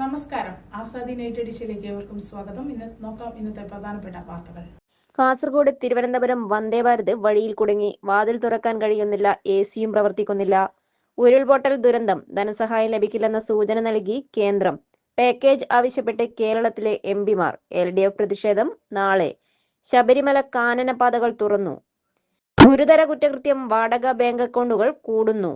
നമസ്കാരം. ആസാദി നൈറ്റ് എഡിഷനിലേക്ക് ഏവർക്കും സ്വാഗതം. ഇന്ന് നോക്കാം ഇന്നത്തെ പ്രധാനപ്പെട്ട വാർത്തകൾ. കാസർഗോഡ് തിരുവനന്തപുരം വന്ദേ ഭാരത് വഴിയിൽ കുടുങ്ങി. വാതിൽ തുറക്കാൻ കഴിയുന്നില്ല എ സിയും പ്രവർത്തിക്കുന്നില്ല. ഉരുൾപൊട്ടൽ ദുരന്തം. ധനസഹായം ലഭിക്കില്ലെന്ന സൂചന നൽകി കേന്ദ്രം. പാക്കേജ് ആവശ്യപ്പെട്ട് കേരളത്തിലെ എം പിമാർ. എൽ ഡി എഫ് പ്രതിഷേധം നാളെ. ശബരിമല കാനനപാതകൾ തുറന്നു. ഗുരുതര കുറ്റകൃത്യം വാടക ബാങ്ക് അക്കൗണ്ടുകൾ കൂടുന്നു.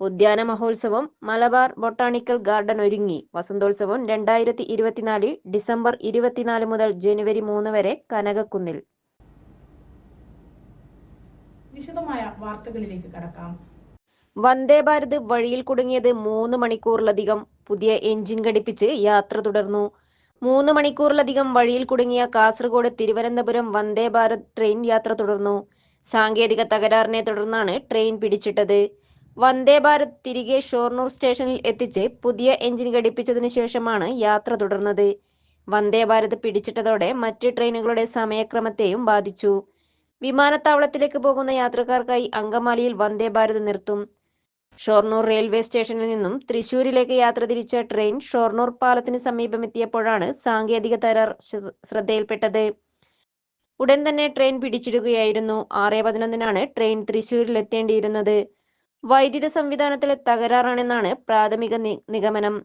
ഉദ്യാന മഹോത്സവം മലബാർ ബൊട്ടാണിക്കൽ ഗാർഡൻ ഒരുങ്ങി. വസന്തോത്സവം രണ്ടായിരത്തി ഇരുപത്തിനാലിൽ ഡിസംബർ ഇരുപത്തിനാല് മുതൽ ജനുവരി മൂന്ന് വരെ കനകക്കുന്നിൽ. വിശദമായ വാർത്തകളിലേക്ക് കടക്കാം. വന്ദേ ഭാരത് വഴിയിൽ കുടുങ്ങിയത് മൂന്ന് മണിക്കൂറിലധികം. പുതിയ എഞ്ചിൻ ഘടിപ്പിച്ച് യാത്ര തുടർന്നു. മൂന്ന് മണിക്കൂറിലധികം വഴിയിൽ കുടുങ്ങിയ കാസർഗോഡ് തിരുവനന്തപുരം വന്ദേ ഭാരത് ട്രെയിൻ യാത്ര തുടർന്നു. സാങ്കേതിക തകരാറിനെ തുടർന്നാണ് ട്രെയിൻ പിടിച്ചിട്ടത്. വന്ദേ ഭാരത് തിരികെ ഷൊർണൂർ സ്റ്റേഷനിൽ എത്തിച്ച് പുതിയ എഞ്ചിൻ ഘടിപ്പിച്ചതിനു ശേഷമാണ് യാത്ര തുടർന്നത്. വന്ദേ ഭാരത് പിടിച്ചിട്ടതോടെ മറ്റ് ട്രെയിനുകളുടെ സമയക്രമത്തെയും ബാധിച്ചു. വിമാനത്താവളത്തിലേക്ക് പോകുന്ന യാത്രക്കാർക്കായി അങ്കമാലിയിൽ വന്ദേ ഭാരത് നിർത്തും. ഷൊർണൂർ റെയിൽവേ സ്റ്റേഷനിൽ നിന്നും തൃശൂരിലേക്ക് യാത്ര തിരിച്ച ട്രെയിൻ ഷൊർണൂർ പാലത്തിന് സമീപമെത്തിയപ്പോഴാണ് സാങ്കേതിക തകരാർ ശ്രദ്ധയിൽപ്പെട്ടത്. ഉടൻ തന്നെ ട്രെയിൻ പിടിച്ചിടുകയായിരുന്നു. ആറ് പതിനൊന്നിനാണ് ട്രെയിൻ തൃശൂരിൽ എത്തേണ്ടിയിരുന്നത് വൈദ്യുത സംവിധാനത്തിലെ തകരാറാണെന്നാണ് പ്രാഥമിക നിഗമനം.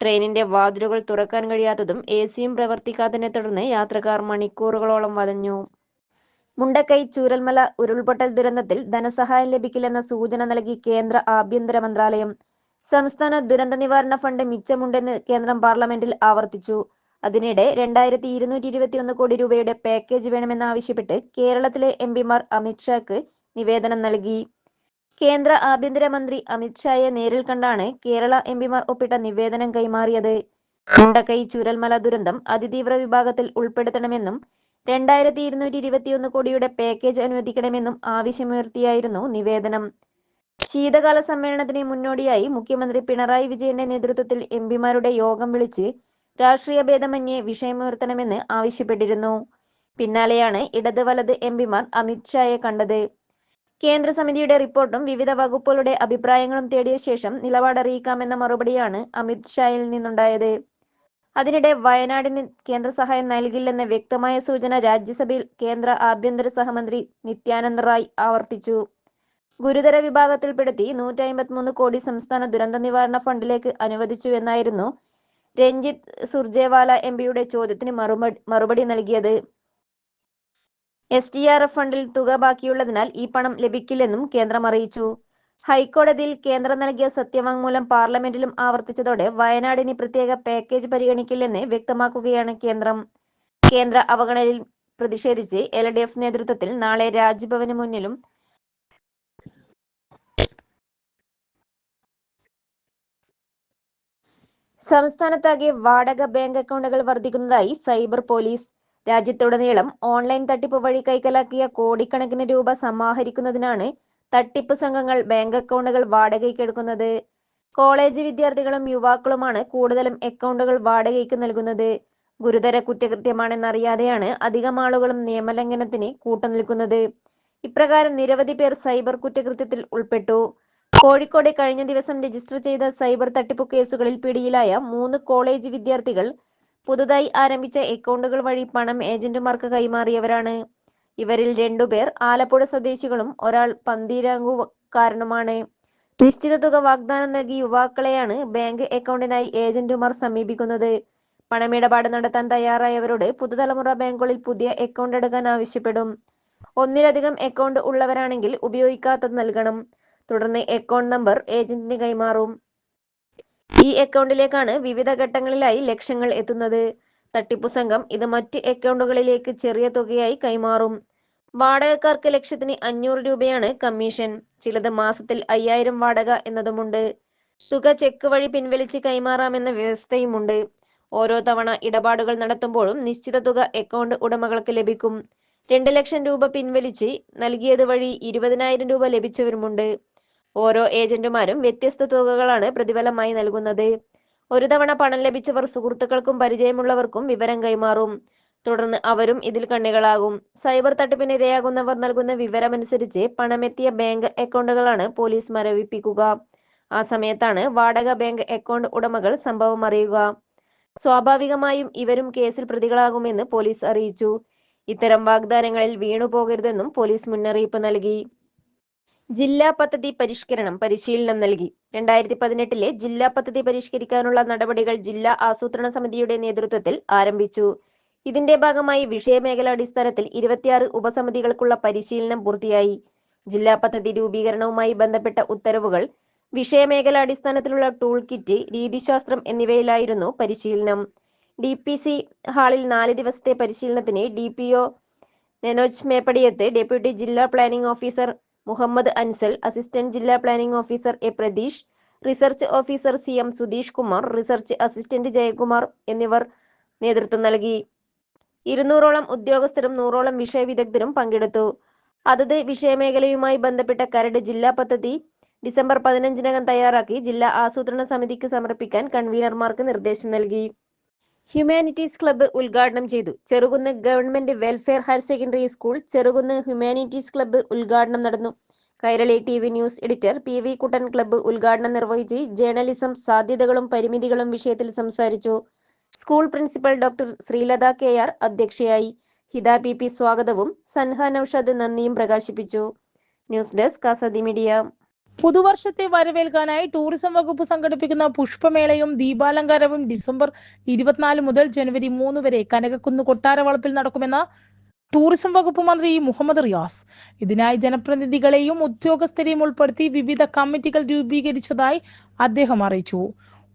ട്രെയിനിന്റെ വാതിലുകൾ തുറക്കാൻ കഴിയാത്തതും എ സിയും പ്രവർത്തിക്കാത്തതിനെ തുടർന്ന് യാത്രക്കാർ മണിക്കൂറുകളോളം വലഞ്ഞു. മുണ്ടക്കൈ ചൂരൽമല ഉരുൾപൊട്ടൽ ദുരന്തത്തിൽ ധനസഹായം ലഭിക്കില്ലെന്ന സൂചന നൽകി കേന്ദ്ര ആഭ്യന്തര മന്ത്രാലയം. സംസ്ഥാന ദുരന്ത നിവാരണ ഫണ്ട് മിച്ചമുണ്ടെന്ന് കേന്ദ്രം പാർലമെന്റിൽ ആവർത്തിച്ചു. അതിനിടെ രണ്ടായിരത്തി ഇരുന്നൂറ്റി ഇരുപത്തിയൊന്ന് കോടി രൂപയുടെ പാക്കേജ് വേണമെന്നാവശ്യപ്പെട്ട് കേരളത്തിലെ എം പിമാർ അമിത്ഷാക്ക് നിവേദനം നൽകി. കേന്ദ്ര ആഭ്യന്തരമന്ത്രി അമിത്ഷായെ നേരിൽ കണ്ടാണ് കേരള എം പിമാർ ഒപ്പിട്ട നിവേദനം കൈമാറിയത്. മുണ്ടക്കൈ ചുരൽമല ദുരന്തം അതിതീവ്ര വിഭാഗത്തിൽ ഉൾപ്പെടുത്തണമെന്നും രണ്ടായിരത്തി ഇരുന്നൂറ്റി ഇരുപത്തിയൊന്ന് കോടിയുടെ പാക്കേജ് അനുവദിക്കണമെന്നും ആവശ്യമുയർത്തിയായിരുന്നു നിവേദനം. ശീതകാല സമ്മേളനത്തിന് മുന്നോടിയായി മുഖ്യമന്ത്രി പിണറായി വിജയന്റെ നേതൃത്വത്തിൽ എം പിമാരുടെ യോഗം വിളിച്ച് രാഷ്ട്രീയ ഭേദമന്യേ വിഷയമുയർത്തണമെന്ന് ആവശ്യപ്പെട്ടിരുന്നു. പിന്നാലെയാണ് ഇടത് വലത് എം പിമാർ അമിത്ഷായെ കണ്ടത്. കേന്ദ്ര സമിതിയുടെ റിപ്പോർട്ടും വിവിധ വകുപ്പുകളുടെ അഭിപ്രായങ്ങളും തേടിയ ശേഷം നിലപാടറിയിക്കാമെന്ന മറുപടിയാണ് അമിത്ഷായിൽ നിന്നുണ്ടായത്. അതിനിടെ വയനാടിന് കേന്ദ്ര സഹായം നൽകില്ലെന്ന വ്യക്തമായ സൂചന രാജ്യസഭയിൽ കേന്ദ്ര ആഭ്യന്തര സഹമന്ത്രി നിത്യാനന്ദ റായ് ആവർത്തിച്ചു. ഗുരുതര വിഭാഗത്തിൽപ്പെടുത്തി നൂറ്റി അമ്പത്തിമൂന്ന് കോടി സംസ്ഥാന ദുരന്ത നിവാരണ ഫണ്ടിലേക്ക് അനുവദിച്ചു എന്നായിരുന്നു രഞ്ജിത്ത് സുർജേവാല എം പിയുടെ ചോദ്യത്തിന് മറുപടി നൽകിയത്. എസ് ടി ആർ എഫ് ഫണ്ടിൽ തുക ബാക്കിയുള്ളതിനാൽ ഈ പണം ലഭിക്കില്ലെന്നും കേന്ദ്രം അറിയിച്ചു. ഹൈക്കോടതിയിൽ കേന്ദ്രം നൽകിയ സത്യവാങ്മൂലം പാർലമെന്റിലും ആവർത്തിച്ചതോടെ വയനാടിന് പ്രത്യേക പാക്കേജ് പരിഗണിക്കില്ലെന്ന് വ്യക്തമാക്കുകയാണ് കേന്ദ്രം. കേന്ദ്ര അവഗണനയിൽ പ്രതിഷേധിച്ച് എൽ ഡി എഫ് നേതൃത്വത്തിൽ നാളെ രാജ്ഭവന് മുന്നിലും സംസ്ഥാനത്താകെ വാടക ബാങ്ക് അക്കൗണ്ടുകൾ വർദ്ധിക്കുന്നതായി സൈബർ പോലീസ് രാജ്യത്തുടനീളം ഓൺലൈൻ തട്ടിപ്പ് വഴി കൈക്കലാക്കിയ കോടിക്കണക്കിന് രൂപ സമാഹരിക്കുന്നതിനാണ് തട്ടിപ്പ് സംഘങ്ങൾ ബാങ്ക് അക്കൗണ്ടുകൾ വാടകയ്ക്കെടുക്കുന്നത് കോളേജ് വിദ്യാർത്ഥികളും യുവാക്കളുമാണ് കൂടുതലും അക്കൗണ്ടുകൾ വാടകയ്ക്ക് നൽകുന്നത്. ഗുരുതര കുറ്റകൃത്യമാണെന്നറിയാതെയാണ് അധികം ആളുകളും നിയമലംഘനത്തിന് കൂട്ടുനിൽക്കുന്നത്. ഇപ്രകാരം നിരവധി പേർ സൈബർ കുറ്റകൃത്യത്തിൽ ഉൾപ്പെട്ടു. കോഴിക്കോട് കഴിഞ്ഞ ദിവസം രജിസ്റ്റർ ചെയ്ത സൈബർ തട്ടിപ്പു കേസുകളിൽ പിടിയിലായ മൂന്ന് കോളേജ് വിദ്യാർത്ഥികൾ പുതുതായി ആരംഭിച്ച അക്കൗണ്ടുകൾ വഴി പണം ഏജന്റുമാർക്ക് കൈമാറിയവരാണ്. ഇവരിൽ രണ്ടുപേർ ആലപ്പുഴ സ്വദേശികളും ഒരാൾ പന്തീരാങ്കുകാരനുമാണ്. നിശ്ചിത തുക വാഗ്ദാനം നൽകി യുവാക്കളെയാണ് ബാങ്ക് അക്കൗണ്ടിനായി ഏജന്റുമാർ സമീപിക്കുന്നത്. പണമിടപാട് നടത്താൻ തയ്യാറായവരോട് പുതുതലമുറ ബാങ്കുകളിൽ പുതിയ അക്കൗണ്ട് എടുക്കാൻ ആവശ്യപ്പെടും. ഒന്നിലധികം അക്കൗണ്ട് ഉള്ളവരാണെങ്കിൽ ഉപയോഗിക്കാത്തത് നൽകണം. തുടർന്ന് അക്കൗണ്ട് നമ്പർ ഏജന്റിന് കൈമാറും. ഈ അക്കൗണ്ടിലേക്കാണ് വിവിധ ഘട്ടങ്ങളിലായി ലക്ഷങ്ങൾ എത്തുന്നത്. തട്ടിപ്പു സംഘം ഇത് മറ്റ് അക്കൗണ്ടുകളിലേക്ക് ചെറിയ തുകയായി കൈമാറും. വാടകക്കാർക്ക് ലക്ഷത്തിന് അഞ്ഞൂറ് രൂപയാണ് കമ്മീഷൻ. ചിലത് മാസത്തിൽ അയ്യായിരം വാടക എന്നതുമുണ്ട്. തുക ചെക്ക് വഴി പിൻവലിച്ച് കൈമാറാമെന്ന വ്യവസ്ഥയുമുണ്ട്. ഓരോ തവണ ഇടപാടുകൾ നടത്തുമ്പോഴും നിശ്ചിത തുക അക്കൗണ്ട് ഉടമകൾക്ക് ലഭിക്കും. രണ്ട് ലക്ഷം രൂപ പിൻവലിച്ച് നൽകിയത് വഴി ഇരുപതിനായിരം രൂപ ലഭിച്ചവരുമുണ്ട്. ഓരോ ഏജന്റുമാരും വ്യത്യസ്ത തുകകളാണ് പ്രതിഫലമായി നൽകുന്നത്. ഒരു തവണ പണം ലഭിച്ചവർ സുഹൃത്തുക്കൾക്കും പരിചയമുള്ളവർക്കും വിവരം കൈമാറും. തുടർന്ന് അവരും ഇതിൽ കണ്ണികളാകും. സൈബർ തട്ടിപ്പിന് ഇരയാകുന്നവർ നൽകുന്ന വിവരമനുസരിച്ച് പണമെത്തിയ ബാങ്ക് അക്കൗണ്ടുകളാണ് പോലീസ് മരവിപ്പിക്കുക ആ സമയത്താണ് വാടക ബാങ്ക് അക്കൗണ്ട് ഉടമകൾ സംഭവം അറിയുക. സ്വാഭാവികമായും ഇവരും കേസിൽ പ്രതികളാകുമെന്ന് പോലീസ് അറിയിച്ചു. ഇത്തരം വാഗ്ദാനങ്ങളിൽ വീണുപോകരുതെന്നും പോലീസ് മുന്നറിയിപ്പ് നൽകി. ജില്ലാ പദ്ധതി പരിഷ്കരണം പരിശീലനം നൽകി. രണ്ടായിരത്തി പതിനെട്ടിലെ ജില്ലാ പദ്ധതി പരിഷ്കരിക്കാനുള്ള നടപടികൾ ജില്ലാ ആസൂത്രണ സമിതിയുടെ നേതൃത്വത്തിൽ ആരംഭിച്ചു. ഇതിന്റെ ഭാഗമായി വിഷയമേഖലാടിസ്ഥാനത്തിൽ ഇരുപത്തിയാറ് ഉപസമിതികൾക്കുള്ള പരിശീലനം പൂർത്തിയായി. ജില്ലാ പദ്ധതി രൂപീകരണവുമായി ബന്ധപ്പെട്ട ഉത്തരവുകൾ വിഷയമേഖലാടിസ്ഥാനത്തിലുള്ള ടൂൾ കിറ്റ് രീതിശാസ്ത്രം എന്നിവയിലായിരുന്നു പരിശീലനം. ഡി പി സി ഹാളിൽ നാല് ദിവസത്തെ പരിശീലനത്തിന് D P O Nenoj Meppadiyath deputy ജില്ലാ planning officer Muhammad Ansal assistant ജില്ലാ planning officer A Pratheesh research officer C M Sudheesh Kumar research assistant Jayakumar എന്നിവർ നേതൃത്വം നൽകി. ഇരുന്നൂറോളം ഉദ്യോഗസ്ഥരും നൂറോളം വിഷയ വിദഗ്ധരും പങ്കെടുത്തു. അതത് വിഷയമേഖലയുമായി ബന്ധപ്പെട്ട കരട് ജില്ലാ പദ്ധതി ഡിസംബർ പതിനഞ്ചിനകം തയ്യാറാക്കി ജില്ലാ ആസൂത്രണ സമിതിക്ക് സമർപ്പിക്കാൻ കൺവീനർമാർക്ക് നിർദ്ദേശം നൽകി. ഹ്യൂമാനിറ്റീസ് ക്ലബ്ബ് ഉദ്ഘാടനം ചെയ്തു. Cherukunnu government welfare higher secondary school Cherukunnu humanities club ഉദ്ഘാടനം നടന്നു. Kairali T V news editor P V Kuttan club ഉദ്ഘാടനം നിർവഹിച്ച് ജേർണലിസം സാധ്യതകളും പരിമിതികളും വിഷയത്തിൽ സംസാരിച്ചു. School principal doctor Sreelatha K R അധ്യക്ഷയായി. ഹിത പി പി സ്വാഗതവും സൻഹ നൌഷാദ് നന്ദിയും പ്രകാശിപ്പിച്ചു. News desk Azadi media. പുതുവർഷത്തെ വരവേൽക്കാനായി ടൂറിസം വകുപ്പ് സംഘടിപ്പിക്കുന്ന പുഷ്പമേളയും ദീപാലങ്കാരവും ഡിസംബർ ഇരുപത്തിനാല് മുതൽ ജനുവരി മൂന്ന് വരെ കനകക്കുന്ന് കൊട്ടാരവളപ്പിൽ നടക്കുമെന്ന് ടൂറിസം വകുപ്പ് മന്ത്രി മുഹമ്മദ് റിയാസ്. ഇതിനായി ജനപ്രതിനിധികളെയും ഉദ്യോഗസ്ഥരെയും ഉൾപ്പെടുത്തി വിവിധ കമ്മിറ്റികൾ രൂപീകരിച്ചതായി അദ്ദേഹം അറിയിച്ചു.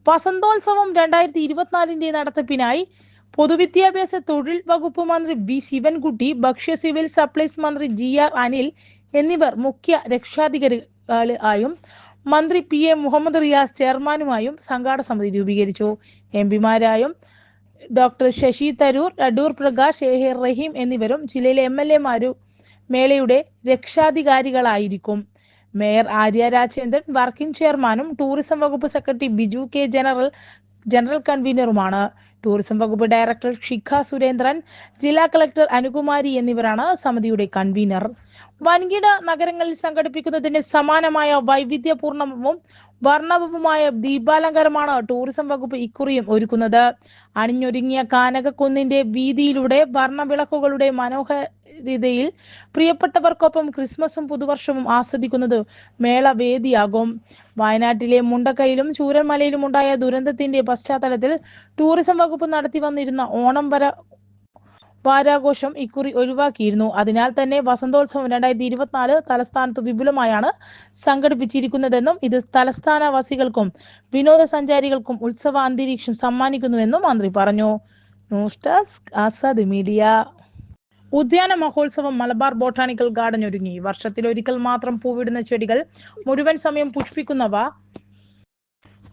വസന്തോത്സവം രണ്ടായിരത്തി ഇരുപത്തിനാലിന്റെ നടത്തിപ്പിനായി പൊതുവിദ്യാഭ്യാസ തൊഴിൽ വകുപ്പ് മന്ത്രി വി ശിവൻകുട്ടി ഭക്ഷ്യ സിവിൽ സപ്ലൈസ് മന്ത്രി ജി ആർ അനിൽ എന്നിവർ മുഖ്യ രക്ഷാധികാരികളായും മന്ത്രി പി എ മുഹമ്മദ് റിയാസ് ചെയർമാനുമായും സംഘാടക സമിതി രൂപീകരിച്ചു. M പിമാരായും doctor Shashi Tharoor Adoor Prakash A A Rahim എന്നിവരും ജില്ലയിലെ എം എൽ എമാരും മേളയുടെ രക്ഷാധികാരികളായിരിക്കും. മേയർ ആര്യ രാജേന്ദ്രൻ വർക്കിംഗ് ചെയർമാനും ടൂറിസം വകുപ്പ് secretary Biju K general general കൺവീനറുമാണ്. Tourism വകുപ്പ് ഡയറക്ടർ ഷിഖ സുരേന്ദ്രൻ ജില്ലാ കളക്ടർ അനുകുമാരി എന്നിവരാണ് സമിതിയുടെ കൺവീനർ. വൻകിട നഗരങ്ങളിൽ സംഘടിപ്പിക്കുന്നതിന് സമാനമായ വൈവിധ്യപൂർണവും വർണവുമായ ദീപാലങ്കാരമാണ് ടൂറിസം വകുപ്പ് ഇക്കുറിയും ഒരുക്കുന്നത്. അണിഞ്ഞൊരുങ്ങിയ കാനകക്കുന്നിന്റെ വീതിയിലൂടെ വർണവിളക്കുകളുടെ മനോഹരിതയിൽ പ്രിയപ്പെട്ടവർക്കൊപ്പം ക്രിസ്മസും പുതുവർഷവും ആസ്വദിക്കുന്നത് മേള വേദിയാകും വയനാട്ടിലെ മുണ്ടക്കയിലും ചൂരന്മലയിലും ഉണ്ടായ ദുരന്തത്തിന്റെ പശ്ചാത്തലത്തിൽ ടൂറിസം വകുപ്പ് നടത്തി വന്നിരുന്ന ഓണം വര വാരാഘോഷം ഇക്കുറി ഒഴിവാക്കിയിരുന്നു. അതിനാൽ തന്നെ വസന്തോത്സവം രണ്ടായിരത്തി ഇരുപത്തിനാല് തലസ്ഥാനത്ത് വിപുലമായാണ് സംഘടിപ്പിച്ചിരിക്കുന്നതെന്നും ഇത് തലസ്ഥാനവാസികൾക്കും വിനോദസഞ്ചാരികൾക്കും ഉത്സവ അന്തരീക്ഷം സമ്മാനിക്കുന്നുവെന്നും മന്ത്രി പറഞ്ഞു. News desk Azad media. ഉദ്യാന മഹോത്സവം മലബാർ ബോട്ടാണിക്കൽ ഗാർഡൻ ഒരുങ്ങി. വർഷത്തിൽ ഒരിക്കൽ മാത്രം പൂവിടുന്ന ചെടികൾ മുഴുവൻ സമയം പുഷ്പിക്കുന്നവ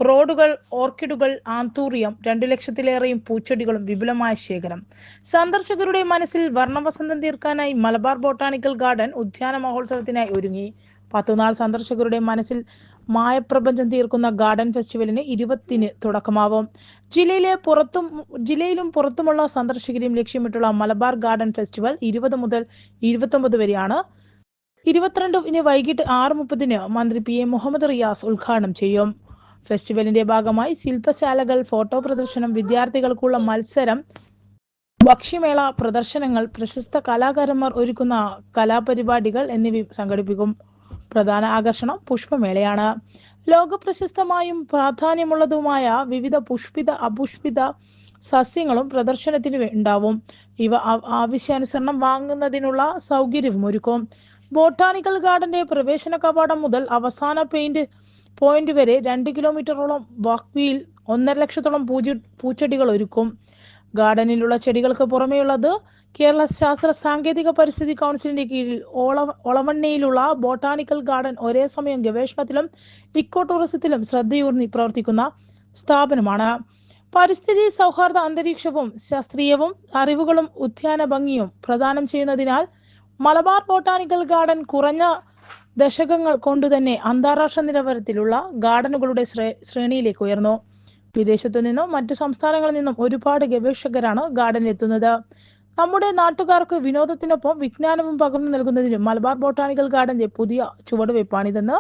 റോഡുകൾ ഓർക്കിഡുകൾ ആന്തൂറിയം രണ്ടു ലക്ഷത്തിലേറെയും പൂച്ചെടികളും വിപുലമായ ശേഖരം. സന്ദർശകരുടെ മനസ്സിൽ വർണവസന്തം തീർക്കാനായി മലബാർ ബോട്ടാണിക്കൽ ഗാർഡൻ ഉദ്യാന മഹോത്സവത്തിനായി ഒരുങ്ങി. പത്തുനാൾ സന്ദർശകരുടെ മനസ്സിൽ മായപ്രപഞ്ചം തീർക്കുന്ന ഗാർഡൻ ഫെസ്റ്റിവലിന് ഇരുപത്തിന് തുടക്കമാവും. ജില്ലയിലെ പുറത്തും ജില്ലയിലും പുറത്തുമുള്ള സന്ദർശകരെയും ലക്ഷ്യമിട്ടുള്ള മലബാർ ഗാർഡൻ ഫെസ്റ്റിവൽ ഇരുപത് മുതൽ ഇരുപത്തൊമ്പത് വരെയാണ്. ഇരുപത്തിരണ്ടിന് വൈകിട്ട് ആറ് മുപ്പതിന് മന്ത്രി പി എ മുഹമ്മദ് റിയാസ് ഉദ്ഘാടനം ചെയ്യും. ഫെസ്റ്റിവലിന്റെ ഭാഗമായി ശില്പശാലകൾ ഫോട്ടോ പ്രദർശനം വിദ്യാർത്ഥികൾക്കുള്ള മത്സരം ഭക്ഷ്യമേള പ്രദർശനങ്ങൾ പ്രശസ്ത കലാകാരന്മാർ ഒരുക്കുന്ന കലാപരിപാടികൾ എന്നിവ സംഘടിപ്പിക്കും. പ്രധാന ആകർഷണം പുഷ്പമേളയാണ്. ലോകപ്രശസ്തമായും പ്രാധാന്യമുള്ളതുമായ വിവിധ പുഷ്പിത അപുഷ്പിത സസ്യങ്ങളും പ്രദർശനത്തിന് ഉണ്ടാവും. ഇവ ആവശ്യാനുസരണം വാങ്ങുന്നതിനുള്ള സൗകര്യവും ഒരുക്കും ബോട്ടാണിക്കൽ ഗാർഡന്റെ പ്രവേശന കവാടം മുതൽ അവസാന പെയിന്റ് പോയിന്റ് വരെ രണ്ട് കിലോമീറ്ററോളം വാക്വിയിൽ ഒന്നര ലക്ഷത്തോളം പൂച്ചെടികൾ ഒരുക്കും. ഗാർഡനിലുള്ള ചെടികൾക്ക് പുറമെയുള്ളത് കേരള ശാസ്ത്ര സാങ്കേതിക പരിസ്ഥിതി കൗൺസിലിന്റെ കീഴിൽ ഓള ഒളവണ്ണയിലുള്ള ബോട്ടാണിക്കൽ ഗാർഡൻ ഒരേ സമയം ഗവേഷണത്തിലും ഇക്കോ ടൂറിസത്തിലും ശ്രദ്ധയൂർന്നി പ്രവർത്തിക്കുന്ന സ്ഥാപനമാണ്. പരിസ്ഥിതി സൗഹാർദ്ദ അന്തരീക്ഷവും ശാസ്ത്രീയവും അറിവുകളും ഉദ്യാന ഭംഗിയും പ്രദാനം ചെയ്യുന്നതിനാൽ മലബാർ ബോട്ടാണിക്കൽ ഗാർഡൻ കുറഞ്ഞ ദശകങ്ങൾ കൊണ്ടുതന്നെ അന്താരാഷ്ട്ര നിലവാരത്തിലുള്ള ഗാർഡനുകളുടെ ശ്രേ- ശ്രേണിയിലേക്ക് ഉയർന്നു. വിദേശത്തു നിന്നും മറ്റു സംസ്ഥാനങ്ങളിൽ നിന്നും ഒരുപാട് ഗവേഷകരാണ് ഗാർഡനിൽ എത്തുന്നത് നമ്മുടെ നാട്ടുകാർക്ക് വിനോദത്തിനൊപ്പം വിജ്ഞാനവും പകർന്നു നൽകുന്നതിന് മലബാർ ബോട്ടാണിക്കൽ ഗാർഡന്റെ പുതിയ ചുവടുവയ്പ്പാണിതെന്ന്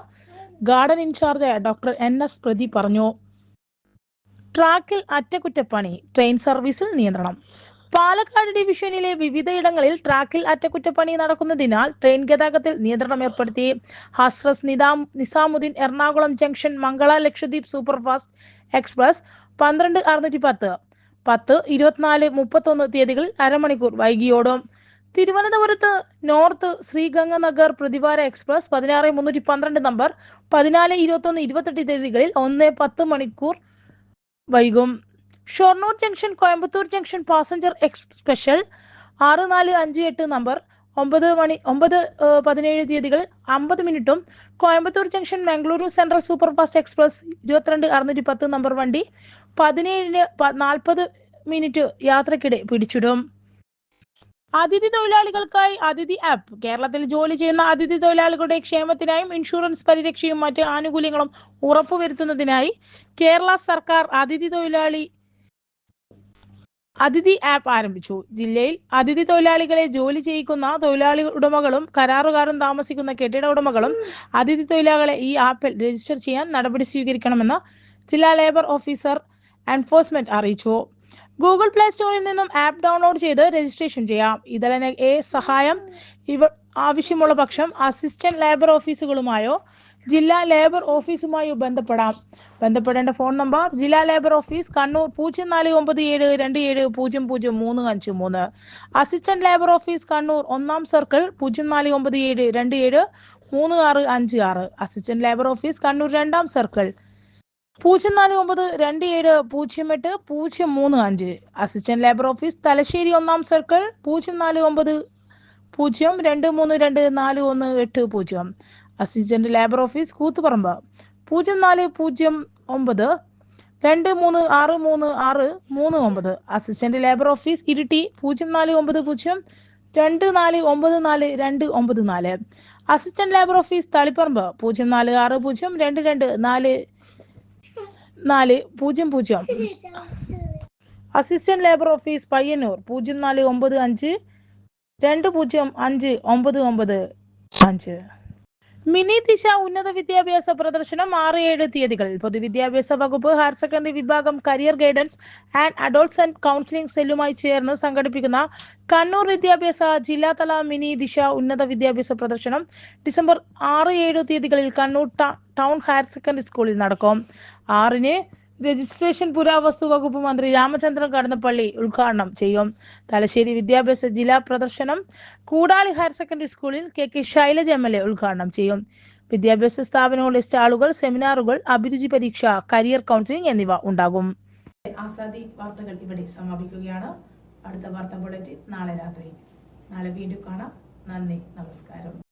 garden in-charge doctor N S പ്രതി പറഞ്ഞു. ട്രാക്കിൽ അറ്റകുറ്റപ്പണി ട്രെയിൻ സർവീസിൽ നിയന്ത്രണം. പാലക്കാട് ഡിവിഷനിലെ വിവിധയിടങ്ങളിൽ ട്രാക്കിൽ അറ്റകുറ്റപ്പണി നടക്കുന്നതിനാൽ ട്രെയിൻ ഗതാഗതത്തിൽ നിയന്ത്രണം ഏർപ്പെടുത്തി. Hazrat നിദാം Nizamuddin Ernakulam junction Mangala Lakshadweep superfast express പന്ത്രണ്ട് അറുന്നൂറ്റി പത്ത്. പത്ത് ഇരുപത്തിനാല് മുപ്പത്തൊന്ന് തീയതികളിൽ അരമണിക്കൂർ വൈകിയോടും. തിരുവനന്തപുരത്ത് നോർത്ത് ശ്രീഗംഗനഗർ പ്രതിവാര എക്സ്പ്രസ് പതിനാറ് മുന്നൂറ്റി പന്ത്രണ്ട് നമ്പർ പതിനാല് ഇരുപത്തൊന്ന് ഇരുപത്തെട്ട് തീയതികളിൽ ഒന്ന് പത്ത് മണിക്കൂർ വൈകും. Shoranur junction Coimbatore junction passenger X special ആറ് നാല് അഞ്ച് എട്ട് നമ്പർ ഒമ്പത് മണി ഒമ്പത് പതിനേഴ് തീയതികളിൽ അമ്പത് മിനിറ്റും Coimbatore junction Mangaluru central superfast express ഇരുപത്തിരണ്ട് അറുന്നൂറ്റി പത്ത് നമ്പർ വണ്ടി പതിനേഴിന് നാൽപ്പത് മിനിറ്റ് യാത്രക്കിടെ പിടിച്ചിടും. അതിഥി തൊഴിലാളികൾക്കായി അതിഥി ആപ്പ്. കേരളത്തിൽ ജോലി ചെയ്യുന്ന അതിഥി തൊഴിലാളികളുടെ ക്ഷേമത്തിനായും ഇൻഷുറൻസ് പരിരക്ഷയും മറ്റ് ആനുകൂല്യങ്ങളും ഉറപ്പുവരുത്തുന്നതിനായി കേരള സർക്കാർ അതിഥി തൊഴിലാളി അതിഥി ആപ്പ് ആരംഭിച്ചു. ജില്ലയിൽ അതിഥി തൊഴിലാളികളെ ജോലി ചെയ്യിക്കുന്ന തൊഴിലാളി ഉടമകളും കരാറുകാരും താമസിക്കുന്ന കെട്ടിട ഉടമകളും അതിഥി തൊഴിലാളികളെ ഈ ആപ്പിൽ രജിസ്റ്റർ ചെയ്യാൻ നടപടി സ്വീകരിക്കണമെന്ന് ജില്ലാ ലേബർ ഓഫീസർ എൻഫോഴ്സ്മെന്റ് അറിയിച്ചു. ഗൂഗിൾ പ്ലേ സ്റ്റോറിൽ നിന്നും ആപ്പ് ഡൗൺലോഡ് ചെയ്ത് രജിസ്ട്രേഷൻ ചെയ്യാം. ഇതിലെ ഏ സഹായം ഇവ ആവശ്യമുള്ള പക്ഷം അസിസ്റ്റന്റ് ലേബർ ഓഫീസുകളുമായോ ജില്ലാ ലേബർ ഓഫീസുമായി ബന്ധപ്പെടാം. ബന്ധപ്പെടേണ്ട ഫോൺ നമ്പർ ജില്ലാ ലേബർ ഓഫീസ് കണ്ണൂർ പൂജ്യം നാല് ഒമ്പത് ഏഴ് രണ്ട് ഏഴ് പൂജ്യം പൂജ്യം മൂന്ന് അഞ്ച് മൂന്ന്. അസിസ്റ്റന്റ് ലേബർ ഓഫീസ് കണ്ണൂർ ഒന്നാം സർക്കിൾ പൂജ്യം നാല് ഒമ്പത് ഏഴ് രണ്ട് ഏഴ് മൂന്ന് ആറ് അഞ്ച് ആറ്. അസിസ്റ്റന്റ് ലേബർ ഓഫീസ് കണ്ണൂർ രണ്ടാം സർക്കിൾ പൂജ്യം നാല് ഒമ്പത് രണ്ട് ഏഴ് പൂജ്യം എട്ട് പൂജ്യം മൂന്ന് അഞ്ച്. അസിസ്റ്റന്റ് ലേബർ ഓഫീസ് തലശ്ശേരി ഒന്നാം സർക്കിൾ പൂജ്യം നാല് ഒമ്പത് പൂജ്യം രണ്ട് മൂന്ന് രണ്ട് നാല് ഒന്ന് എട്ട് പൂജ്യം. Assistant labour office Koothuparamba. പൂജ്യം നാല് പൂജ്യം ഒമ്പത് രണ്ട് മൂന്ന് ആറ് മൂന്ന് ആറ് മൂന്ന് ഒമ്പത്. അസിസ്റ്റന്റ് ലേബർ ഓഫീസ് ഇരിട്ടി പൂജ്യം നാല് ഒമ്പത് പൂജ്യം രണ്ട് നാല് ഒമ്പത് നാല് രണ്ട് ഒമ്പത് നാല്. അസിസ്റ്റന്റ് ലേബർ ഓഫീസ് തളിപ്പറമ്പ് പൂജ്യം നാല് ആറ് പൂജ്യം രണ്ട് രണ്ട് നാല് നാല് പൂജ്യം പൂജ്യം. അസിസ്റ്റന്റ് ലേബർ ഓഫീസ് പയ്യന്നൂർ പൂജ്യം നാല് ഒമ്പത് അഞ്ച് രണ്ട് പൂജ്യം അഞ്ച് ഒമ്പത് ഒമ്പത് അഞ്ച്. മിനി ദിശ ഉന്നത വിദ്യാഭ്യാസ പ്രദർശനം ആറ് ഏഴ് തീയതികളിൽ. പൊതുവിദ്യാഭ്യാസ വകുപ്പ് ഹയർ സെക്കൻഡറി വിഭാഗം career guidance and adults and counselling സെല്ലുമായി ചേർന്ന് സംഘടിപ്പിക്കുന്ന കണ്ണൂർ വിദ്യാഭ്യാസ ജില്ലാതല മിനി ദിശ ഉന്നത വിദ്യാഭ്യാസ പ്രദർശനം ഡിസംബർ ആറ് ഏഴ് തീയതികളിൽ കണ്ണൂർ ടൗൺ ഹയർ സെക്കൻഡറി സ്കൂളിൽ നടക്കും. ആറിന് രജിസ്ട്രേഷൻ പുരാവസ്തു വകുപ്പ് മന്ത്രി രാമചന്ദ്രൻ കടന്നപ്പള്ളി ഉദ്ഘാടനം ചെയ്യും. തലശ്ശേരി വിദ്യാഭ്യാസ ജില്ലാ പ്രദർശനം കൂടാളി ഹയർ സെക്കൻഡറി സ്കൂളിൽ K K Shailaja M L A ഉദ്ഘാടനം ചെയ്യും. വിദ്യാഭ്യാസ സ്ഥാപനങ്ങളുടെ സ്റ്റാളുകൾ സെമിനാറുകൾ അഭിരുചി പരീക്ഷ കരിയർ കൗൺസിലിംഗ് എന്നിവ ഉണ്ടാകും. ആസാദി വാർത്തകൾ ഇവിടെ സമാപിക്കുകയാണ്. അടുത്ത വാർത്താ ബുള്ളറ്റിൻ നാളെ രാത്രി. നാളെ വീണ്ടും കാണാം. നന്ദി നമസ്കാരം.